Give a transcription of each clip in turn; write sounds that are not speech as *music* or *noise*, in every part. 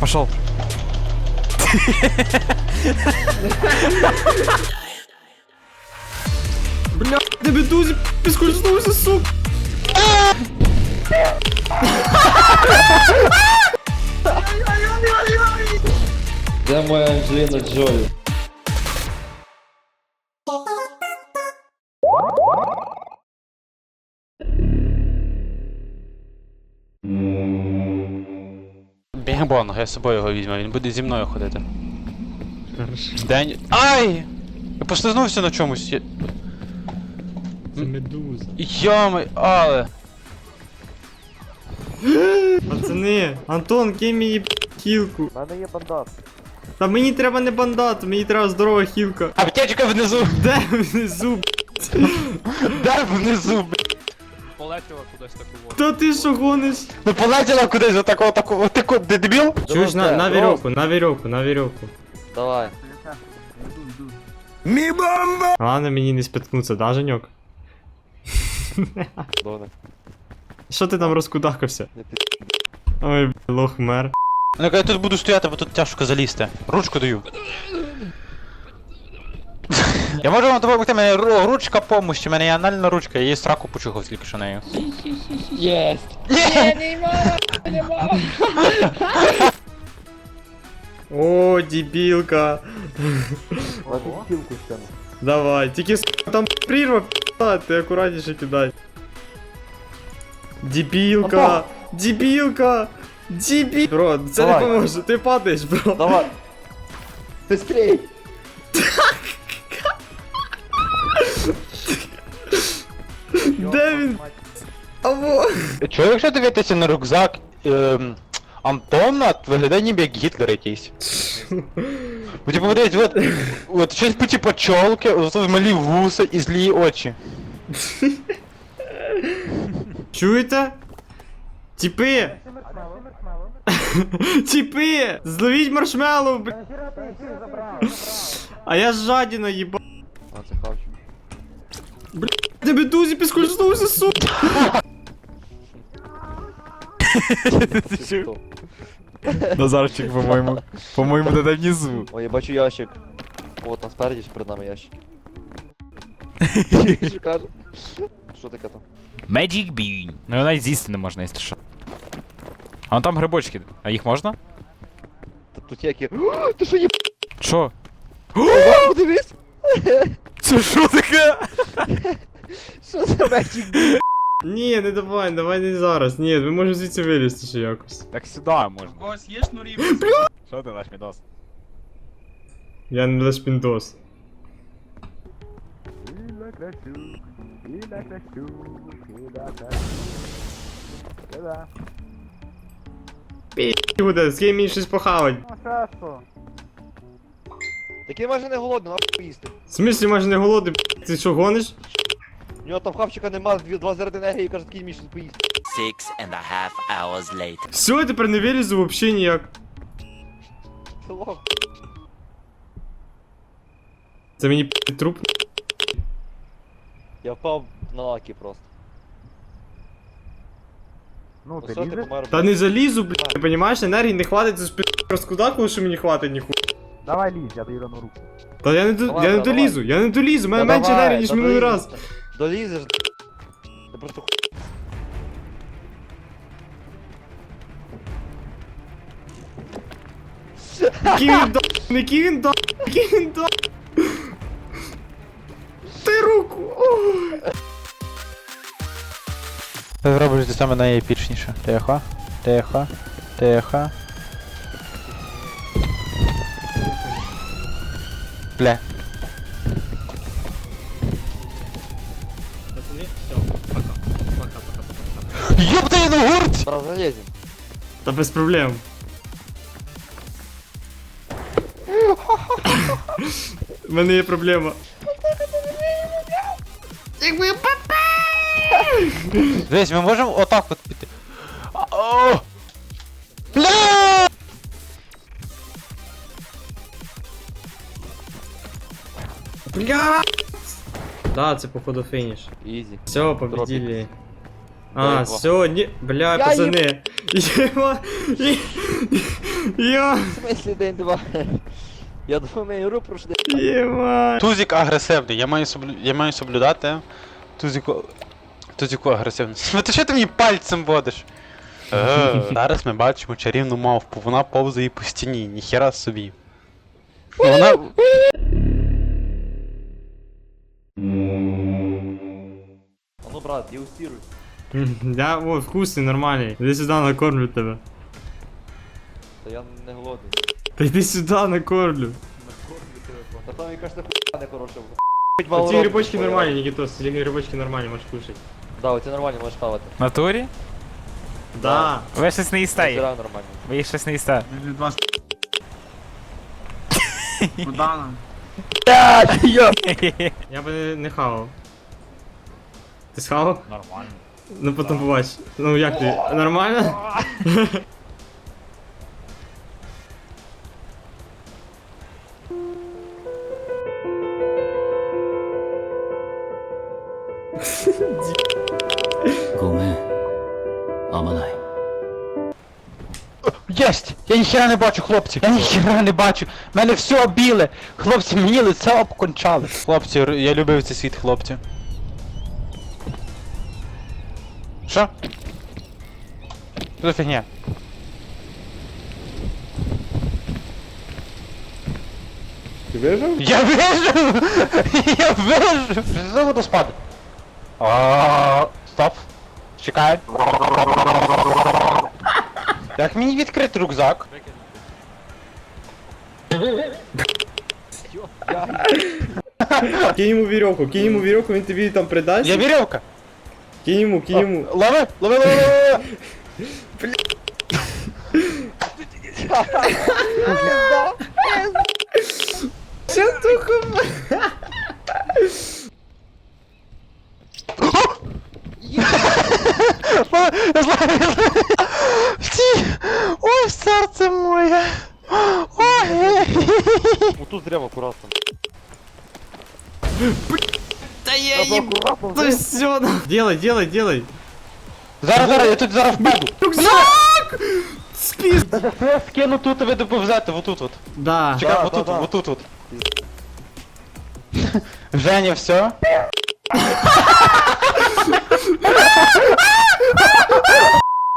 Пошел. Бля, ти бедузі підскользнувся, сука. Де моя Анджеліна Джолі? Бігбонг, я з собою його візьму, він буде зі мною ходити. День. Ай! Я послизнувся на чомусь. Я- Це медуза. Йоми, але. Пацани, Антон, кинь мені хілку. У мене є бандаж. Та мені треба не бандат, мені треба здорова хілка. Аптечка внизу! Де внизу? Дай внизу, блядь. Полетіла кудись таку Та ти що гониш? Ну полетіла кудись отакого такого. Ти ку- ти дебіл? Чуєш на, на вірьовку, на вірьовку, на вірьовку. Давай. Ладно, мені не спіткнуться, да, Женьок? Добре. Що ти там розкудахався? Не під... Ой, б**, лох мер. Ну я тут буду стояти, бо тут тяжко залізти. Ручку даю. *laughs* Я можу вам допомогти, в мене ру- ручка помощі, у мене є анальна ручка, я її сраку почухав тільки що нею. *laughs* О, дебілка. Ладно, кілку стяну. Давай, тільки с- там прірва, п***а, ти акуратніше кидай. Дебілка! Дебілка! Дебіл... Бро, це Давай. не поможе, ти падаєш, бро. Давай. Быстрей! Де він? Чого якщо дивитися на рюкзак ем, Антона, то виглядає ніби як Гітлер якийсь. Типу, подивись, от, от щось по типу чолки, от тут малі вуса і злі очі. Чуєте? Тіпи! Тіпи! Зловіть маршмеллоу, бля. А я жадіна, їба. А, Де медузі підскользнувся, сука! Назарчик, по-моєму. По-моєму, де внизу. О, я бачу ящик. О, там спереді ще перед нами ящик. *laughs* Що каже? Що таке там? Magic Bean. Ну навіть з'їсти не можна, якщо що. А вон там грибочки. А їх можна? Та Тут які. О, Ти що є? Що? Подивись! Це що таке? *laughs* Що за мечик? Ні, не давай, давай не зараз. Ні, ми можемо звідси вилізти ще якось. Так сюди можна. Ось є шнурі. Що ти наш відос? Я не лиш піндос. Пі буде, з ким мені щось похавать. Такий майже не голодний, нахуй поїсти. В смислі, може не голодний, ти що гониш? У нього там хавчика нема, дві- два заряди енергії, каже, такий мій поїсти. Six and a half hours later. Все, я тепер не вилізу взагалі ніяк. Це лох. Це мені труп. Я впав на лаки просто. Ну, ти лізеш? помер? Та не залізу, блядь, ти понімаєш, енергії не хватить за спи розкудакувати, що мені хватить ніхуя. Давай лізь, я даю на руку. Та я не, до... Давай, я не давай. долізу, я не долізу, у мене менше енергії, ніж минулий раз. Долізеш. Ти просто ху... Який він да... Який він да... Який він да... Ти руку! Ой. Ти зробиш те саме найепічніше. Тихо, тихо, тихо. Бля. Ёб на гурт! Зараз залезем. Та без проблем. У мене є проблема. Дивись, ми можемо отак от піти. О! Бля! Бля! Да, це походу фініш. Ізі. Все, победили. А, два. все, не... Бля, Я пацаны. Ема... Я. В смислі день-два? *laughs* Я думаю, ігру пройшли. Єма. Тузик агресивний, я маю, соблю... я маю соблюдати Тузику... Тузику агресивність. Ну ти що ти мені пальцем водиш? Е, *laughs* Зараз ми бачимо чарівну мавпу, вона повзає по стіні, ніхера собі. Вона... А ну брат, дегустируй. *laughs* Я, о, вкусний, нормальний. Іди сюди, накормлю тебе. Та я не голодний. Та йди сюди, накормлю. Та там якась хуйня не хороша. Ці грибочки нормальні, Нікітос, ці грибочки нормальні, можеш кушати. Да, оці нормальні можеш хавати. В натурі? Да. Ви щось не їсте їх. Реально нормальні. Ви їх щось не їсте. *laughs* *laughs* Я би не, не хавав. Ти схавав? Нормально. Ну потім побач. Ну як ти? Нормально? Єсть! Я ніхера не бачу, хлопці! Я ніхера не бачу! Мене все біле! Хлопці, мені лице обкончали! Хлопці, я любив цей світ, хлопці. Що? Що за фігня? Ти вижив? Я вижив! *laughs* Я вижив! Що за водоспад? А, Стоп. Чекай. Як мені відкрити рюкзак? Кинь йому вірьовку, кинь йому вірьовку, він тобі там придасть. Я вірьовка. Кинь йому, кинь йому. Лови, лови, лови, лови. Знаю, я знаю. Ой, серце моє. Ой. Отут зря акуратно. Та я Треба акуратно. Ну все, Делай, делай, делай. Зараз, зараз, я тут зараз впаду. Рюкзак! Спіз. Я скину тут, а ви доповзете, отут от. Да. Чекай, Да, отут, да, да. отут от. Женя, все?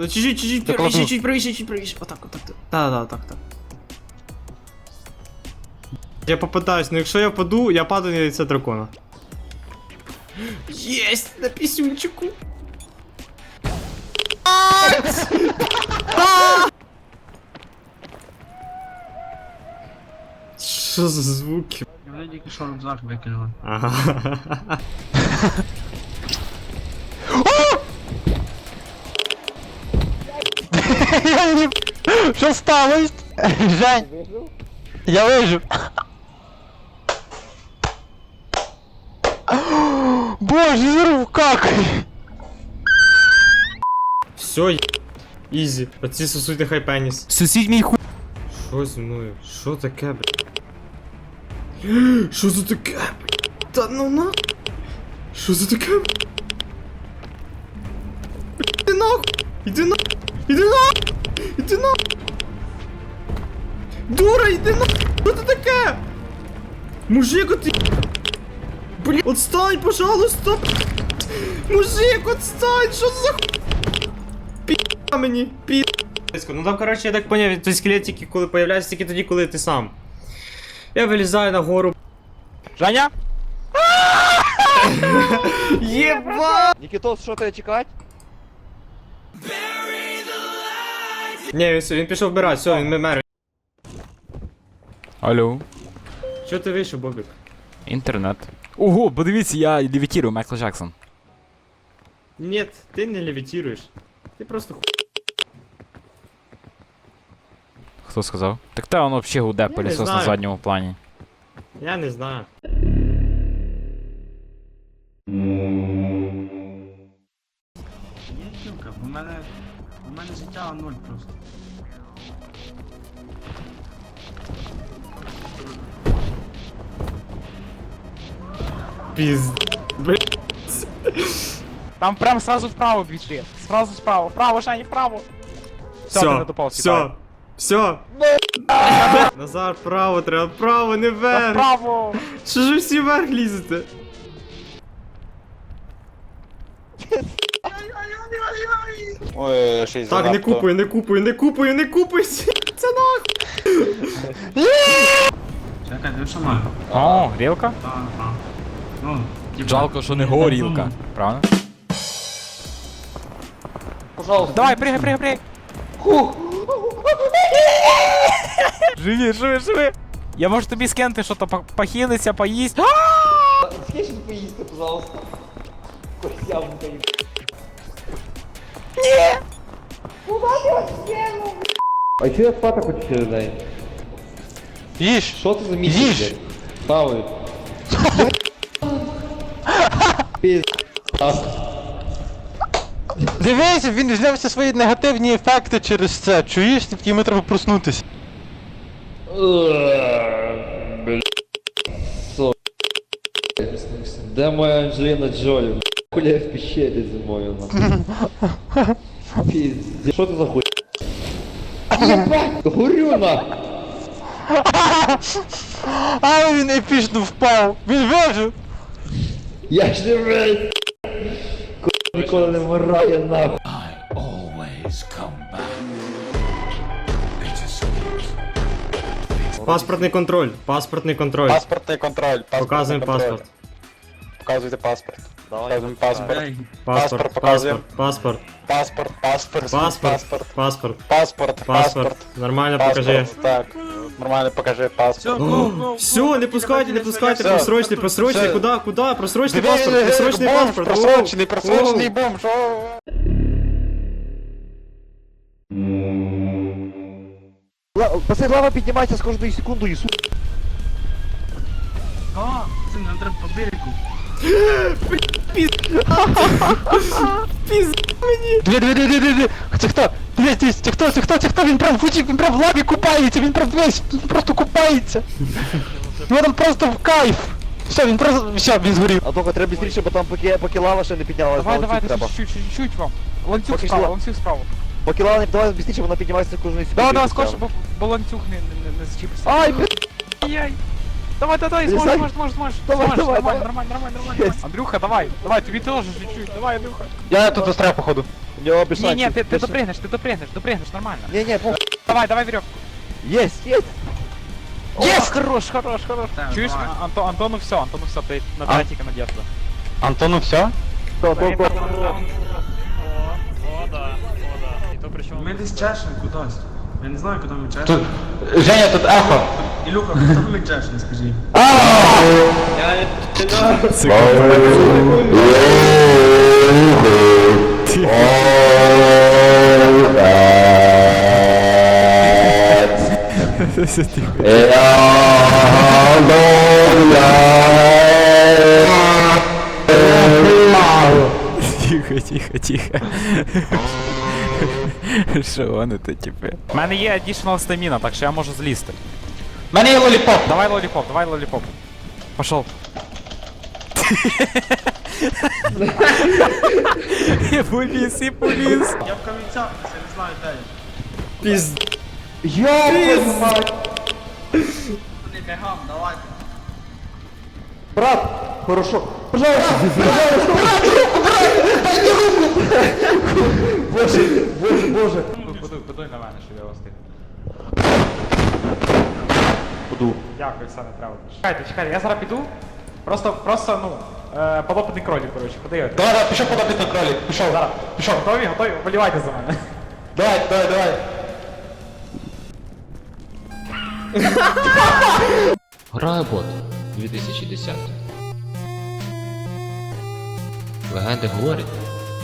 Ну, Чуть-чуть, чуть-чуть, Так правіше, ладно. чуть правіше, чуть правіше. Отак, отак. Да, да, так, так. Я попадаюсь, ну якщо я паду, я падаю на яйце дракона. Єсть! На пісюнчику! Що за звуки? Я тільки що рюкзак викинули. Ага. *laughs* Я не... Що сталося? Жень, я вижив. Боже, зарв какай. Все, ізі. Оці сосуть нехай пеніс. Сусідь мій ху... Що зі мною? Що таке, блядь? Що за таке, блядь? Та ну на. Що за таке? блядь? Іди нахуй! Іди на! Іди на! Іди на! Дура, іди на! Що це таке? Мужик, ти... Блін, отстань, пожалуйста! Мужик, отстань! Що за ху... Пі... мені, пі... Ну там, коротше, я так поняв, той скелет тільки коли появляється, тільки тоді, коли ти сам. Я вилізаю на гору. Женя? *laughs* Єба! Нікітос, що тебе чекать? Ні, він, все, він пішов вбирати, все, він мер. Алло. Що ти вийшов, Бобік? Інтернет. Ого, подивіться, я левітірую Майкл Джексон. Ні, ти не левітіруєш. Ти просто ху... Хто сказав? Так та воно взагалі гуде не пилісос на знаю. задньому плані. Я не знаю. Є тілка, у мене. У мене життя ноль просто. Піз... Там прям сразу вправо бежи. Сразу справа. Вправо, Женя, вправо. Все, ты Все, на дополз, все. Все. Назар, вправо, треба вправо, не вверх. Вправо. Що ж ви всі вверх лізете? Ой, щось Так, не купую, не купую, не купую, не купую. *laughs* Це нахуй. Чекай, де що? О, грілка? Так, так. Ну, типа. Жалко, що не горілка. Правильно? Пожалуйста. Давай, пригай, пригай, пригай. Живі, живі, живі. Я можу тобі скинути, що то по- похилиться, поїсть. Скажи, поїсти, пожалуйста. Костявника їм. А чого я спати хочу через день? Їж! Що це за місце? Їж! блядь? Ставлю. *laughs* Дивися, він всі свої негативні ефекти через це. Чуєш, йому треба проснутися. Де моя Анджеліна Джолі? Хуля я в пещері зимою нахуй. Піздець. Що це за хуй? Єбать! Горю нахуй! А він епічно впав! Він вижив! Я живий! Ніколи не вмирає нахуй. Always come back. Паспортний контроль, паспортний контроль. Паспортний контроль. паспортний Показуємо контроль. паспорт. Показуйте паспорт. Показуємо паспорт. Паспорт, Паспорт показуємо. паспорт, паспорт, Паспорт, паспорт, паспорт, паспорт, паспорт, паспорт, паспорт. паспорт, Нормально покажи. так. Нормально покажи все, паспорт. го, го. Все, не пускайте, не пускайте, Все. просрочний, просрочний, Все. куда, куда, просрочний Диви, паспорт, просрочний бомж, паспорт. Просрочений, Оу, просрочений оу. бомж. о. Ла- Пацани, лава піднімається з кожною секундою, су... А, це не треба по берегу. Диви, диви, диви, диви, диви. Це хто? Дивись, дивись, це хто, це хто, це хто? Він прям в воді, він прям в лаві купається, він прям весь, він просто купається. Ну там просто в кайф. Все, він просто, все, він згорів. А тільки треба швидше, бо там поки, поки лава ще не піднялася, Давай, на давай, ланцюг треба. чуть-чуть, чуть-чуть вам. Ланцюг Поки справа, що- ланцюг справа. Поки лава не піднялася, швидше, вона піднімається секундою. Давай, давай, треба. скорше, бо, бо ланцюг не, не, не, не зачіпився. Ай, блядь! Ай-яй. Давай, давай, Лізай. зможеш, зможеш, зможеш, зможеш. Давай, Зможеш, давай, нормально, давай. нормально, нормально, нормально. Андрюха, давай, давай, тобі теж чуть-чуть, давай, Андрюха. Я тут застряв, походу. У нього Ні, бешанці. ні, ти, ти допригнеш, ти допригнеш, допригнеш, нормально. Ні, ні, похуй. Давай, давай, веревку. Єсть, єсть! Єс! Хорош, хорош, хорош. Так, Чуєш, давай. А- Антон, Антону все, Антону все, ти на А? третій надєсно. Антону все? То, то, то. Ми десь чешемо кудись. Я не знаю, куди ми Тут, чешемо. Женя, тут ехо. Ілюха, хто ми чешемо, скажи. Тихо, тихо, тихо. Що вони то типи? У мене є additional стаміна, так що я можу злізти. У мене є лоліпоп. Давай лоліпоп, давай лоліпоп. Пошел. І поліз, і поліз. Я в камінцях, я не знаю, де я. Піз... Не бігам, давай. Брат, хорошо. Боже, боже, боже. Будуй, будуй на мене, щоб я вас тих. Буду. Дякую, все, не треба. Чекайте, чекайте, я зараз піду. Просто, просто, ну, е, подопитний кролик, коротше, подивити. Давай, давай, пішов подати на кролик. Пішов. Зараз, пішов, готові, готові, болівайте за мене. Давай, давай, давай. Грає бот 2010. Легенди говорять,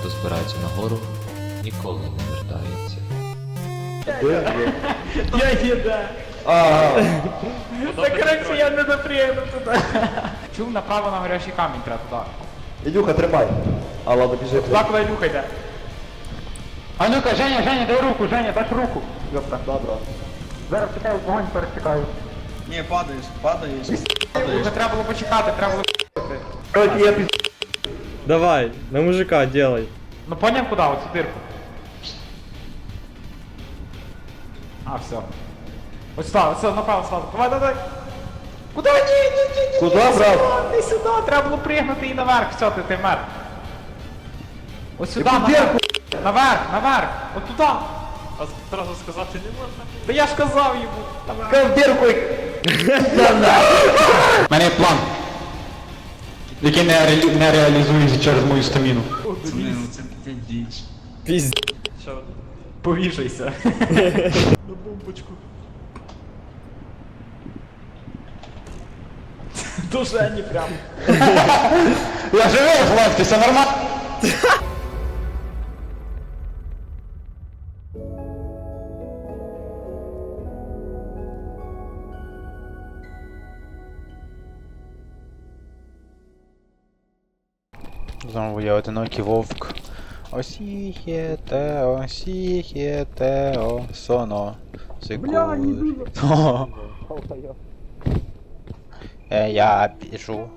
хто збирається на гору, ніколи не вертається. Та коротше, я не допригну туди. Чув, направо на горячий камінь треба туди. Ілюха, тримай. А ладно, біжи. Туди, куди Ілюха йде. А ну-ка, Женя, Женя, дай руку, Женя, дай руку. Йопта, добре. Зараз чекаю, вогонь перечекаю. Ні, падаєш, падаєш. Ілюха, треба було почекати, треба було... Короче, я піз... Давай, на мужика делай. Ну поняв куди, оцю дирку. А, А, все. Ось сюди, все, напевно, сразу. Давай, давай. Куда? Ні, ні, ні, ні. Куда, не брат? сюди, Не сюди, треба було пригнути і наверх, все, ти, ти мер. Ось сюди, Яку наверх. Наверх, наверх, от туди. А одразу сказати не можна. Та я ж казав йому. Ковбірку! У мене є план. Який не, реалі... не реалізується через мою стаміну. Це ну це таке діч. Пізд... Що? Повішайся. *laughs* На бомбочку. До Жені прям. Я живий, хлопці, все нормально. *laughs* Знову я одинокий вовк. соно. Секунду. *laughs* Е, Я біжу.